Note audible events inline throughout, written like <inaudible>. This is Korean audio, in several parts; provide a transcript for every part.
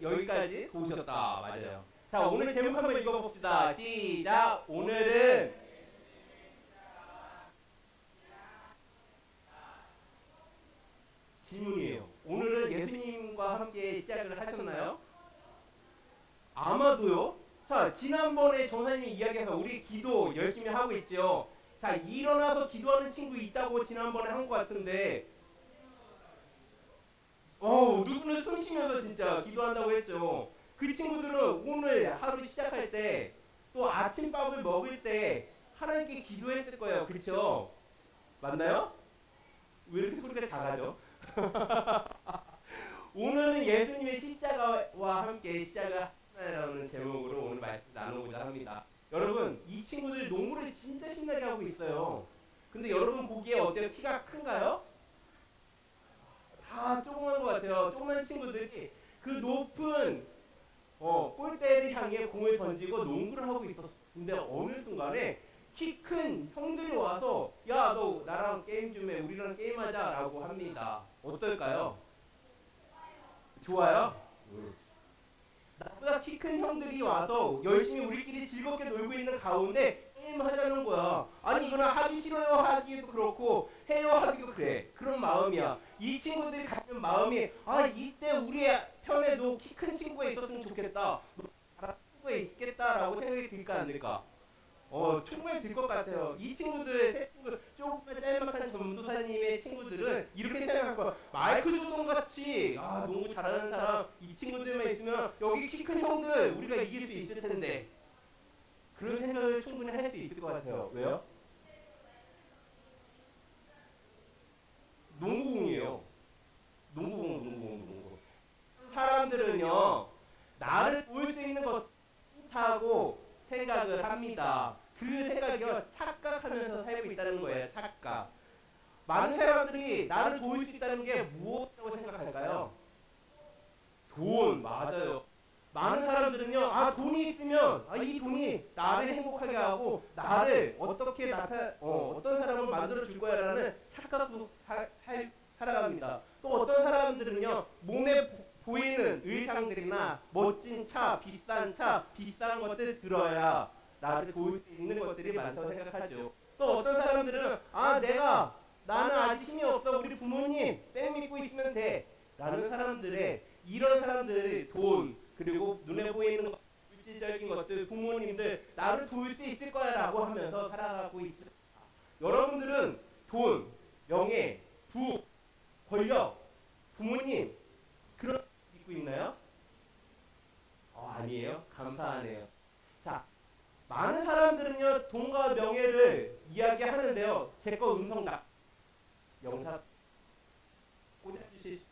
여기까지 보셨다. 맞아요. 자, 오늘 제목 한번 읽어봅시다. 시작. 오늘은 질문이에요. 오늘은 예수님과 함께 시작을 하셨나요? 아마도요. 자, 지난번에 전사님이 이야기해서 우리 기도 열심히 하고 있죠. 자, 일어나서 기도하는 친구 있다고 지난번에 한 것 같은데, 어, 누구는 숨 쉬면서 진짜 기도한다고 했죠. 그 친구들은 오늘 하루 시작할 때, 또 아침밥을 먹을 때 하나님께 기도했을 거예요. 그렇죠? 맞나요? 왜 이렇게 소리가 작아져? <laughs> 오늘은 예수님의 십자가와 함께 시작을 하나라는 제목으로 오늘 말씀 나누고자 합니다. 여러분, 이 친구들 농구를 진짜 신나게 하고 있어요. 근데 여러분 보기에 어때요? 키가 큰가요? 다 조그만 것 같아요. 조그만 친구들이 그 높은 어, 골대를 향해 공을 던지고 농구를 하고 있었어. 근데 어느 순간에 키 큰 형들이 와서 야 너 나랑 게임 좀 해. 우리랑 게임하자라고 합니다. 어떨까요? 좋아요? 나보다 키 큰 형들이 와서 열심히 우리끼리 즐겁게 놀고 있는 가운데 게임 하자는 거야. 아니 이거는 하기 싫어요 하기도 그렇고 해요 하기도 그래. 그런 마음이야. 이 친구들이 갖는 마음이 아 이때 우리 편에도 키 큰 친구가 있었으면 좋겠다. 친구가 있겠다라고 생각이 들까 안 들까? 어 정말 들것 같아요. 이 친구들 세 친구 조금만 짤막한 전도사님의 친구들은 이렇게 생각할 거야. 마이클 조던 같이 아 농구 잘하는 사람 이 친구들만 있으면 여기 키 큰 형들 우리가 이길 수 있을 텐데 그런 생각을 충분히 할 수 있을 것 같아요. 왜요? 농구공이에요. 농구공, 농구공, 농구. 사람들은요 나를 도울 수 있는 것 좋다고 생각을 합니다. 그 생각이요 착각하면서 살고 있다는 거예요. 착각. 많은 사람들이 나를 도울 수 있다는 게 무엇이라고 생각할까요? 돈 맞아요. 많은 사람들은요, 아 돈이 있으면 아, 이 돈이 나를 행복하게 하고 나를 어떻게 나타 어, 어떤 사람을 만들어 줄 거야라는 사, 살, 살아갑니다. 또 어떤 사람들은요, 몸에 보- 보이는 의상들이나 멋진 차, 비싼 차, 비싼 것들 들어야 나를 도울 수 있는 것들이 많다고 생각하죠. 또 어떤 사람들은 아 내가 나는 아직 힘이 없어 우리 부모님 뺑 믿고 있으면 돼 라는 사람들의 이런 사람들의 돈 그리고 눈에 보이는 것, 물질적인 것들 부모님들 나를 도울 수 있을 거야 라고 하면서 살아가고 있습니다 여러분들은 돈, 명예, 부, 권력, 부모님 그런 거 믿고 있나요? 어, 아니에요? 감사하네요 자 많은 사람들은요 돈과 명예를 이야기하는데요 제 거 음성 나 영상 꽂아주실 수-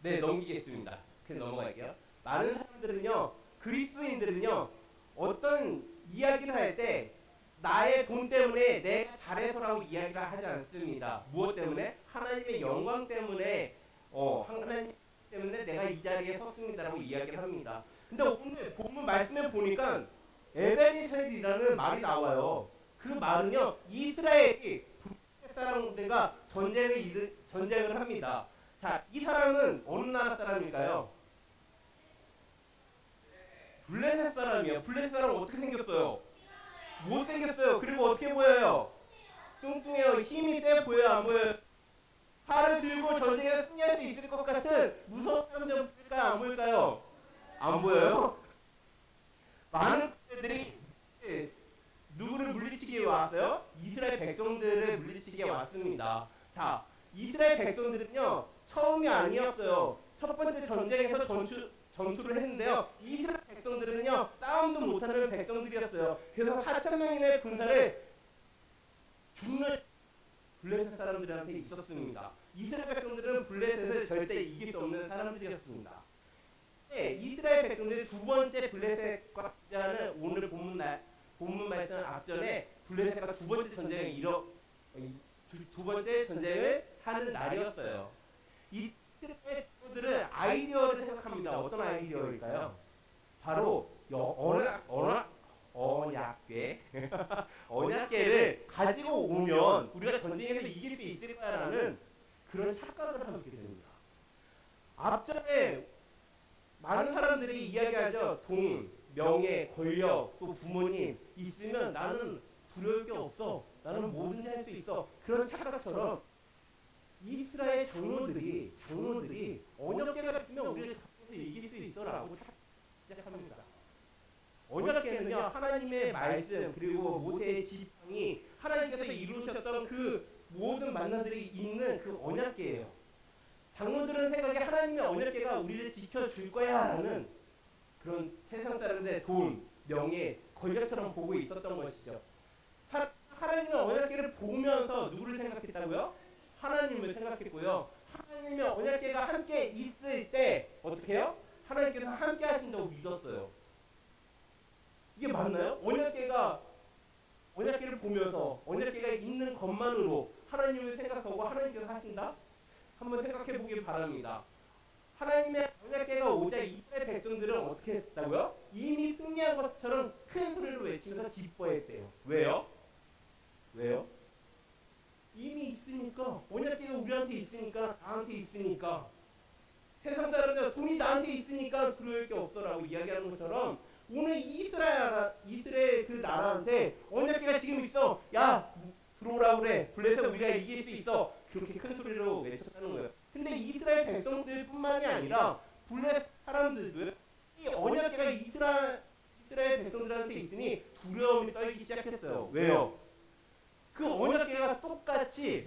네 넘기겠습니다. 그냥 넘어갈게요. 많은 사람들은요 그리스도인들은요 어떤 이야기를 할 때 나의 돈 때문에 내가 잘해서라고 이야기를 하지 않습니다. 무엇 때문에? 하나님의 영광 때문에 어 하나님 때문에 내가 이 자리에 섰습니다라고 이야기를 합니다. 근데 오늘 본문 말씀에 보니까 에베니셀이라는 말이 나와요. 그 말은요 이스라엘이 블레셋 사람들과 전쟁을 전쟁을 합니다. 자, 이 사람은 어느 나라 사람일까요? 블레셋 사람이에요. 블레셋 사람 은 어떻게 생겼어요? 못 생겼어요. 그리고 어떻게 보여요? 뚱뚱해요. 힘이 세 보여요? 안 보여요? 팔을 들고 전쟁에 승리할 수 있을 것 같은 무서운 사람들 보일까요? 안 보일까요? 안 보여요? 많은 군대들이 누구를 물리치기에 왔어요? 이스라엘 백성들을 물리치기에 왔습니다. 자, 이스라엘 백성들은요 처음이 아니었어요. 첫 번째 전쟁에서 전투 전투를 했는데요. 이스라엘 백성들은요 싸움도 못하는 백성들이었어요. 그래서 4천 명의 군사를 죽는 블레셋 사람들한테 있었습니다. 이스라엘 백성들은 블레셋을 절대 이길 수 없는 사람들이었습니다. 네, 이스라엘 백성들이 두 번째 블레셋과 하는 오늘 본문 날 본문 말씀 앞전에 블레셋과 두 번째 전쟁을 이뤄 이 두, 두 번째 전쟁을 하는 날이었어요. 이스라엘 백성들은 아이디어를 생각합니다. 어떤 아이디어일까요? 바로 여, 언약 언약 언약궤 언약궤를 가지고 오면 우리가 전쟁에서 이길 수 있을 거라는 그런 착각을 하게 됩니다. 앞전에 많은 사람들이 이야기하죠. 돈, 명예, 권력, 또 부모님 있으면 나는 두려울 게 없어. 나는 뭐든지 할 수 있어. 그런 착각처럼 이스라엘 장로들이 장로들이 언약계가 있으면 우리를 잡아서 이길 수 있어라고 착- 시작합니다. 언약계는요 하나님의 말씀 그리고 모세의 지팡이 하나님께서 이루셨던 그 모든 만나들이 있는 그 언약계예요. 장로들은 생각에 하나님의 언약계가 우리를 지켜줄 거야라는 그런 세상 사람들의 돈, 명예, 권력처럼 보고 있었던 것이죠. 하, 하나님의 언약계를 보면서 누구를 생각했다고요? 하나님을 생각했고요. 하나님의 언약계가 함께 있을 때 어떻게 해요? 하나님께서 함께 하신다고 믿었어요. 이게 맞나요? 언약계가 언약계를 보면서 언약계가 있는 것만으로 하나님을 생각하고 하나님께서 하신다? 한번 생각해 보길 바랍니다. 하나님의 언약계가 오자 이스라엘 백성들은 어떻게 했다고요? 이미 승리한 것처럼 큰 소리로 외치면서. 왜요? 왜요? 이미 있으니까 언약계가 우리한테 있으니까 나한테 있으니까 세상 사람들 돈이 나한테 있으니까 두려울 게 없어라고 이야기하는 것처럼 오늘 이스라엘 이스라엘 그 나라한테 언약계가 지금 있어 야 들어오라 그래 블레셋 우리가 이길 수 있어 그렇게 큰 소리로 외쳤다는 거예요. 근데 이스라엘 백성들뿐만이 아니라 블레셋 사람들도 이 언약계가 이스라엘 이스라엘 백성들한테 있으니 두려움이 떨기 시작했어요. 왜요? 그 언약계가 똑같이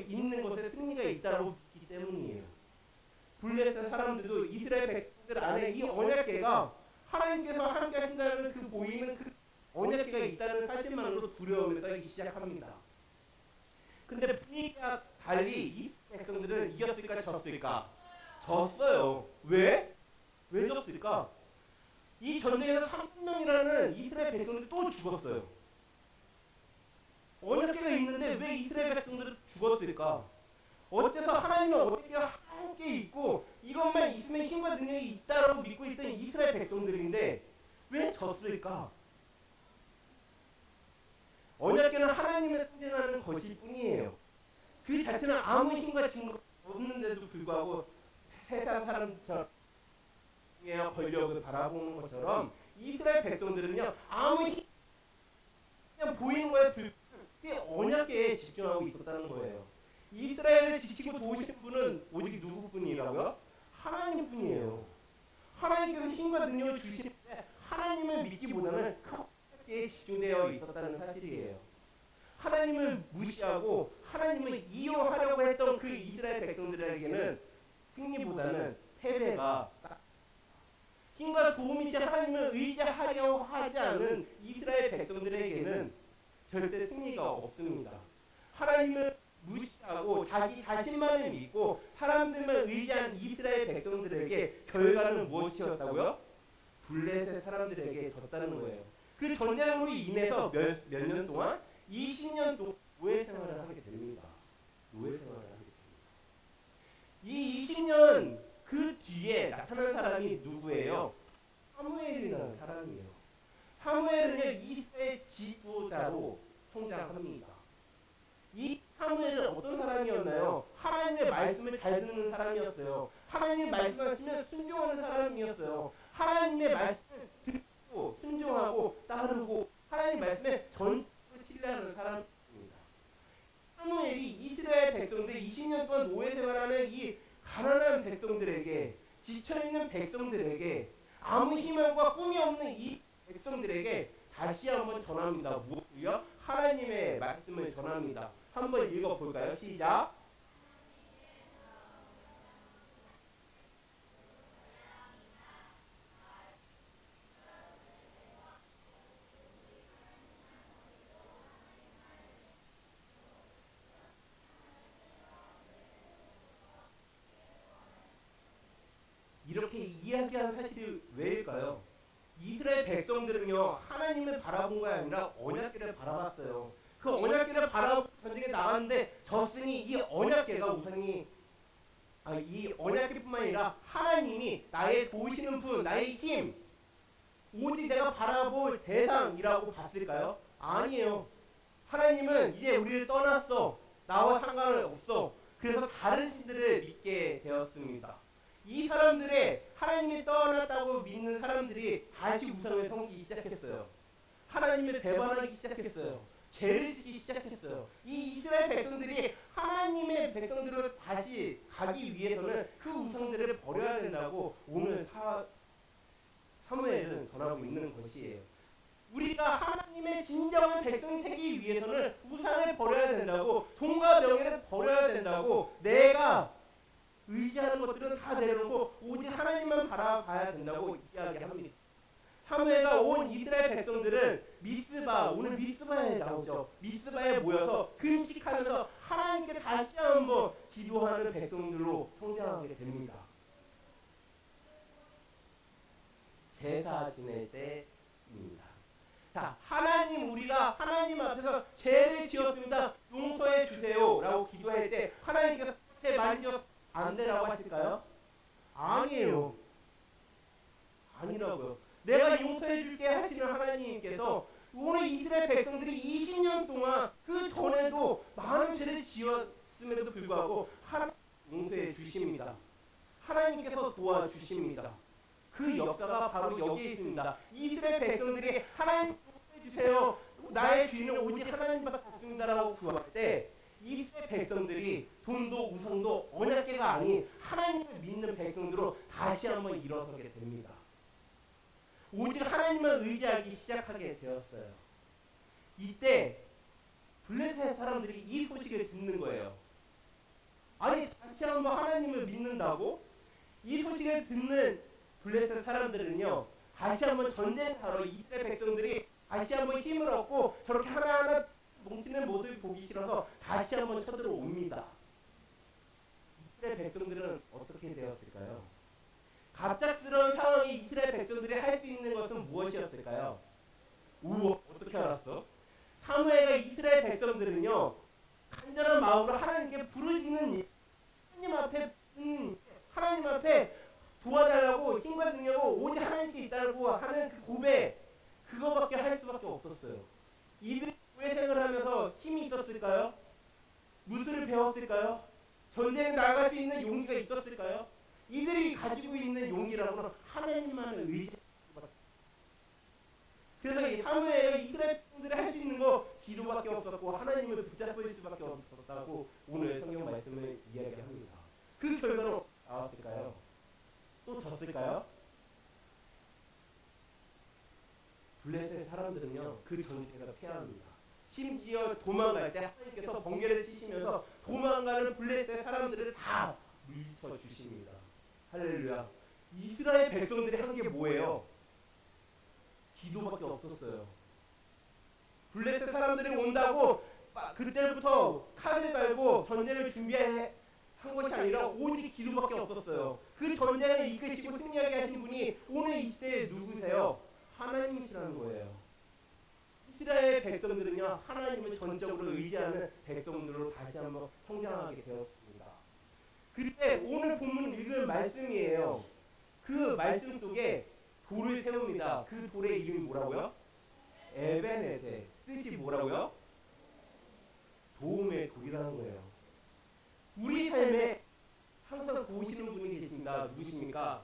있는 것에 승리가 있다고 믿기 때문이에요. 블레셋 사람들도 이스라엘 백성들 안에 이 언약계가 하나님께서 함께 하신다는 그 보이는 그 언약계가 있다는 사실만으로 두려움에 떨기 시작합니다. 근데 분위기가 달리 이 백성들은 이겼을까 졌을까? 졌어요. 왜? 왜 졌을까? 이 전쟁에서 3명이라는 이스라엘 백성들이 또 죽었어요. 언약계가 있는데 왜 이스라엘 백성들은 죽었을까? 어째서 하나님의 언약계가 함께 있고 이것만 있으면 힘과 능력이 있다라고 믿고 있던 이스라엘 백성들인데 왜 졌을까? 언약계는 하나님을 상징하는 것일 뿐이에요. 그 자체는 아무 힘과 증거 없는데도 불구하고 세상 사람처럼 의 권력을 바라보는 것처럼 이스라엘 백성들은요 아무 힘 그냥 보이는 거에 불 그 언약계에 집중하고 있었다는 거예요. 이스라엘을 지키고 도우신 분은 오직 누구뿐이라고요? 하나님뿐이에요. 하나님께서 힘과 능력을 주시는데 하나님을 믿기보다는 그 언약계에 집중되어 있었다는 사실이에요. 하나님을 무시하고 하나님을 이용하려고 했던 그 이스라엘 백성들에게는 승리보다는 패배가 딱 힘과 도움이시 하나님을 의지하려고 하지 않은 이스라엘 백성들에게는 절대 승리가 없습니다. 하나님을 무시하고 자기 자신만을 믿고 사람들만 의지한 이스라엘 백성들에게 결과는 무엇이었다고요? 블레셋 사람들에게 졌다는 거예요. 그 전쟁으로 인해서 몇몇년 동안 20년 동안 노예 생활을 하게 됩니다. 노예 생활을 하게 됩니다. 이 20년 그 뒤에 나타난 사람이 누구예요? 사무엘이라는 사람이에요. 사무엘은요 이스라엘 지도자로 성장합니다. 이 사무엘은 어떤 사람이었나요? 하나님의 말씀을 잘 듣는 사람이었어요. 하나님 말씀하시면 순종하는 사람이었어요. 하나님의 말씀을 듣고 순종하고 따르고 하나님 말씀에 전적으로 신뢰하는 사람입니다. 사무엘이 이스라엘 백성들 20년 동안 노예 생활하는 이 가난한 백성들에게 지쳐 있는 백성들에게 아무 희망과 꿈이 없는 이 백성들에게 다시 한번 전합니다. 무엇이요? 하나님의 말씀을 전합니다. 한번 읽어 볼까요? 시작. 이렇게 이야기한 사실이 왜일까요? 이스라엘 백성들은요 하나님을 바라본 게 아니라 언약계를 바라봤어요. 그 언약계를 바라보고 전쟁에 나갔는데 졌으니 이 언약계가 우상이 아, 이 언약계뿐만 아니라 하나님이 나의 도우시는 분, 나의 힘, 오직 내가 바라볼 대상이라고 봤을까요? 아니에요. 하나님은 이제 우리를 떠났어. 나와 상관없어. 그래서 다른 신들을 믿게 되었습니다. 이 사람들의 하나님이 떠났다고 믿는 사람들이 다시 우상을 섬기기 시작했어요. 하나님을 배반하기 시작했어요. 죄를 지기 시작했어요. 이 이스라엘 백성들이 하나님의 백성들로 다시 가기 위해서는 그 우상들을 버려야 된다고 오늘 사, 사무엘은 전하고 있는 것이에요. 우리가 하나님의 진정한 백성이 되기 위해서는 우상을 버려야 된다고 돈과 명예를 버려야 된다고 내가 의지하는 것들은 다 내려놓고 오직 하나님만 바라봐야 된다고 이야기합니다. 사무엘과 온 이스라엘 백성들은 미스바 오늘 미스바에 나오죠. 미스바에 모여서 금식하면서 하나님께 다시 한번 기도하는 백성들로 성장하게 됩니다. 제사 지낼 때입니다. 자, 하나님 우리가 하나님 앞에서 죄를 지었습니다. 용서해 주세요라고 기도할 때 하나님께서 죄 많이 지었 안 되라고 하실까요? 아니에요. 아니라고요. 내가 용서해 줄게 하시는 하나님께서 오늘 이스라엘 백성들이 20년 동안 그 전에도 많은 죄를 지었음에도 불구하고 하나님 용서해 주십니다. 하나님께서 도와주십니다. 그 역사가 바로 여기에 있습니다. 이스라엘 백성들이 하나님 용서해 주세요. 나의 주인은 오직 하나님밖에 없습니다라고 구할 때 이스라엘 백성들이 돈도 우상도 언약계가 아닌 하나님을 믿는 백성들로 다시 한번 일어서게 됩니다. 오직 하나님만 의지하기 시작하게 되었어요. 이때 블레셋 사람들이 이 소식을 듣는 거예요. 아니 다시 한번 하나님을 믿는다고? 이 소식을 듣는 블레셋 사람들은요 다시 한번 전쟁하러 이스라엘 백성들이 다시 한번 힘을 얻고 저렇게 하나하나 뭉치는 모습을 보기 싫어서 다시 한번 쳐들어옵니다. 이스라엘 백성들은 어떻게 되었을까요? 갑작스러운 상황이 이스라엘 백성들이 할 수 있는 것은 무엇이었을까요? 우와 어떻게 알았어? 사무엘과 이스라엘 백성들은요 간절한 마음으로 하나님께 부르짖는 일, 하나님 앞에 음, 하나님 앞에 도와달라고 힘과 능력을 오직 하나님께 있다고 하는 그 고백 그거밖에 할 수밖에 없었어요. 이들 생활을 하면서 힘이 있었을까요? 무술을 배웠을까요? 전쟁에 나갈 수 있는 용기가 있었을까요? 이들이 가지고 있는 용기라고는 하나님만을 수밖에 그래서 이 사무엘 이스라엘 백성들이 할 수 있는 거 기도밖에 없었고 하나님을 붙잡을 수밖에 없었다고 오늘 성경 말씀을 이야기합니다. 그 결과로 나왔을까요? 또 졌을까요? 블레셋 사람들은요 그 전쟁에서 패합니다. 심지어 도망갈 때 하나님께서 번개를 치시면서 도망가는 블레셋 사람들을 다 물리쳐 주십니다. 할렐루야. 이스라엘 백성들이 한 게 뭐예요? 기도밖에 없었어요. 블레셋 사람들이 온다고 막 그때부터 칼을 갈고 전쟁을 준비한 것이 아니라 오직 기도밖에 없었어요. 그 전쟁을 이끄시고 승리하게 하신 분이 오늘 이 시대에 누구세요? 하나님이시라는 거예요. 이스라엘 백성들은요 하나님을 전적으로 의지하는 백성들로 다시 한번 성장하게 되었습니다. 그때 오늘 본문 읽은 말씀이에요. 그 말씀 속에 돌을 세웁니다. 그 돌의 이름이 뭐라고요? 에베네데 뜻이 뭐라고요? 도움의 돌이라는 거예요. 우리 삶에 항상 도우시는 분이 계십니다. 누구십니까?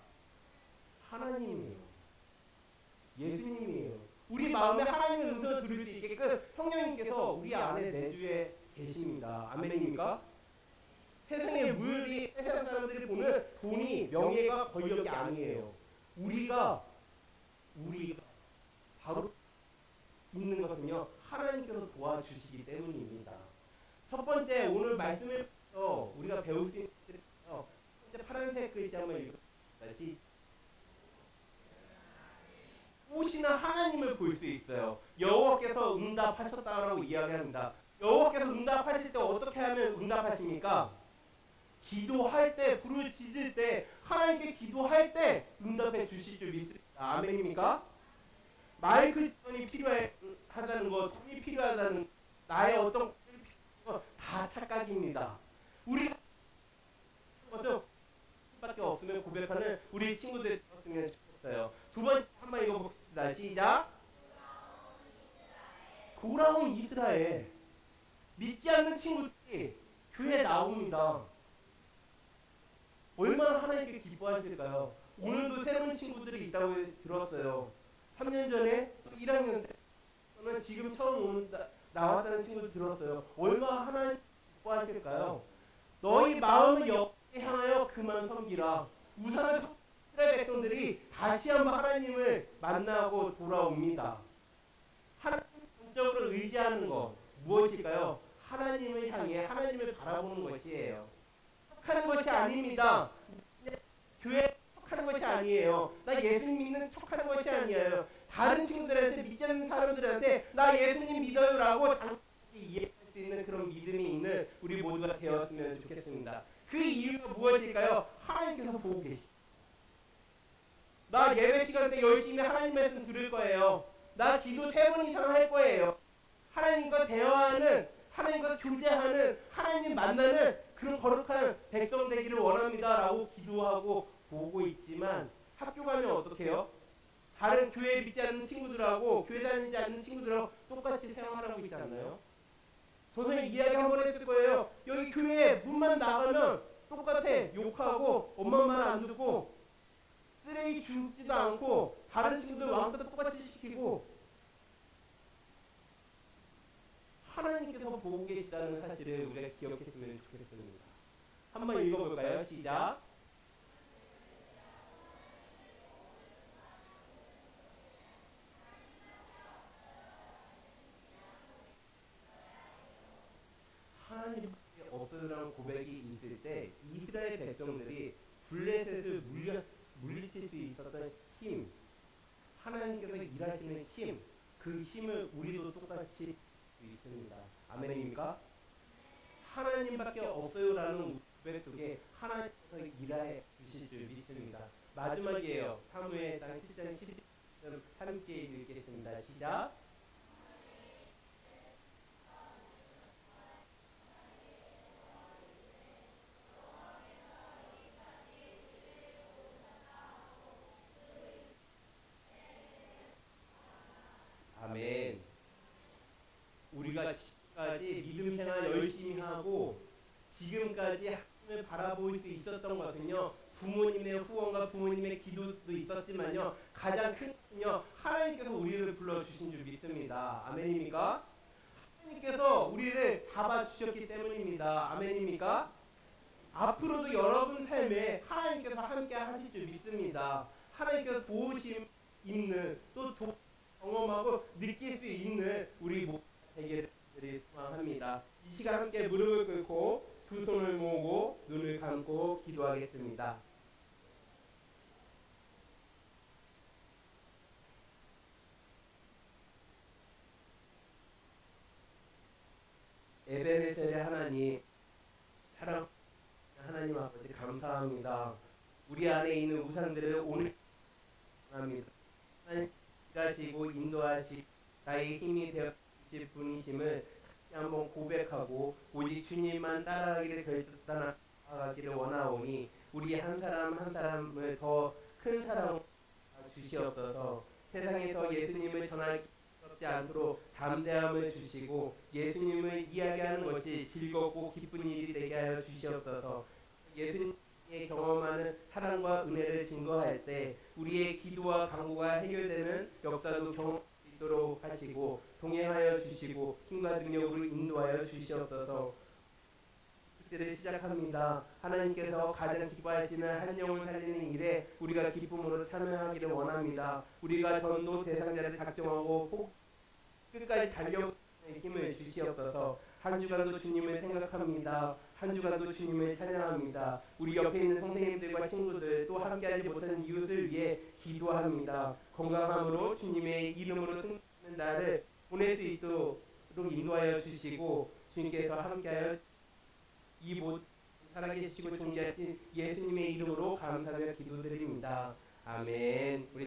하나님이에요. 예수님이에요. 우리 마음에 하나님의 음성을 들을 수 있게끔 성령님께서 우리 안에 내주에 계십니다. 아멘입니까? 세상의 물이 세상 사람들이 보는 돈이 명예가 권력이 아니에요. 우리가 우리가 바로 있는 것은요 하나님께서 도와주시기 때문입니다. 첫 번째 오늘 말씀을 우리가 배울 수 있는 첫 번째 파란색 글씨 한번 읽어보시 오시는 하나님을 볼 수 있어요. 여호와께서 응답하셨다라고 이야기합니다. 여호와께서 응답하실 때 어떻게 하면 응답하십니까? 기도할 때 부르짖을 때 하나님께 기도할 때 응답해 주실 줄 믿습니다. 아멘입니까? 마이크 전이 필요하다는 것, 돈이 필요하다는 나의 어떤 다 착각입니다. 우리가 밖에 없으면 고백하는 우리 친구들 들었으면 좋겠어요. 두 번째 한번 읽어 봅시다. 시작. 돌아온 이스라엘 믿지 않는 친구들이 교회에 나옵니다. 얼마나 하나님께 기뻐하실까요? 오늘도 새로운 친구들이 있다고 들었어요. 3년 전에 또 1학년 때는 지금 처음 온다, 나왔다는 친구도 들었어요. 얼마나 하나님 기뻐하실까요? 너희 마음을 여호와께 향하여 그만 섬기라. 우상을 백성들이 다시 한번 하나님을 만나고 돌아옵니다. 하나님 전적으로 의지하는 것 무엇일까요? 하나님을 향해 하나님을 바라보는 것이에요. 척하는 것이 아닙니다. 교회 척하는 것이 아니에요. 나 예수님 믿는 척하는 것이 아니에요. 다른 친구들한테 믿지 않는 사람들한테 나 예수님 믿어요라고 이해할 수 있는 그런 믿음이 있는 우리 모두가 되었으면 좋겠습니다. 그 이유가 무엇일까요? 하나님께서 보고 계시. 나 예배 시간 때 열심히 하나님 말씀 들을 거예요. 나 기도 세 번 이상 할 거예요. 하나님과 대화하는 하나님과 교제하는 하나님 만나는 그런 거룩한 백성 되기를 원합니다 라고 기도하고 보고 있지만 학교 가면 어떡해요? 다른 교회 믿지 않는 친구들하고 교회 다니지 않는 친구들하고 똑같이 생활하고 있지 않나요? 선생님 이야기 한 번 했을 거예요. 여기 교회 문만 나가면 똑같아 욕하고 엄마 말안 듣고 쓰레기 줍지도 않고 다른 친구들 왕따 똑같이 시키고 하나님께서 보고 계시다는 사실을 우리가 기억했으면 좋겠습니다. 한번 읽어볼까요? 시작. 하나님께 없어라는 고백이 있을 때 이스라엘 백성들이 블레셋을 물려 물리칠 수 있었던 힘, 하나님께서 일하시는 힘, 그 힘을 우리도 똑같이 수 있습니다. 아멘입니까? 하나님밖에 없어요라는 고백 속에 하나님께서 일하여 주실 줄 믿습니다. 마지막이에요. 사무엘상 7장 12절 함께 읽겠습니다. 시작. 아멘. 우리가 지금까지 믿음 생활 열심히 하고 지금까지 하나님을 바라볼 수 있었던 것은요 부모님의 후원과 부모님의 기도도 있었지만요 가장 큰 것은요 하나님께서 우리를 불러 주신 줄 믿습니다. 아멘입니까? 하나님께서 우리를 잡아 주셨기 때문입니다. 아멘입니까? 앞으로도 여러분 삶에 하나님께서 함께 하실 줄 믿습니다. 하나님께서 도우심 있는 또 도, 경험하고 느낄 수 있는 우리 모두 되기를 소망합니다. 이 시간 함께 무릎을 꿇고 두 손을 모으고 눈을 감고 기도하겠습니다. 에베네셀의 하나님 사랑 하나님 아버지 감사합니다. 우리 안에 있는 우상들을 오늘 합니다. 하나님 일하시고 인도하시 나의 힘이 되어 주실 분이심을 한번 고백하고 오직 주님만 따라가기를 결단하기를 원하오니 우리 한 사람 한 사람을 더 큰 사랑 주시옵소서 세상에서 예수님을 전하기 어렵지 않도록 담대함을 주시고 예수님을 이야기하는 것이 즐겁고 기쁜 일이 되게 하여 주시옵소서 예수님의 경험하는 사랑과 은혜를 증거할 때 우리의 기도와 간구가 해결되는 역사도 경험할 수 있도록 하시고 동행하여 주시고 힘과 능력으로 인도하여 주시옵소서 축제를 시작합니다. 하나님께서 가장 기뻐하시는 한 영을 살리는 일에 우리가 기쁨으로 참여하기를 원합니다. 우리가 전도 대상자를 작정하고 꼭 끝까지 달려가는 힘을 주시옵소서. 한 주간도 주님을 생각합니다. 한 주간도 주님을 찬양합니다. 우리 옆에 있는 선생님들과 친구들 또 함께하지 못한 이웃을 위해 기도합니다. 건강함으로 주님의 이름으로 승리하는 날을 보낼 수 있도록 인도하여 주시고 주님께서 함께하여 이 모든 살아계시고 존재하신 예수님의 이름으로 감사하며 기도드립니다. 아멘.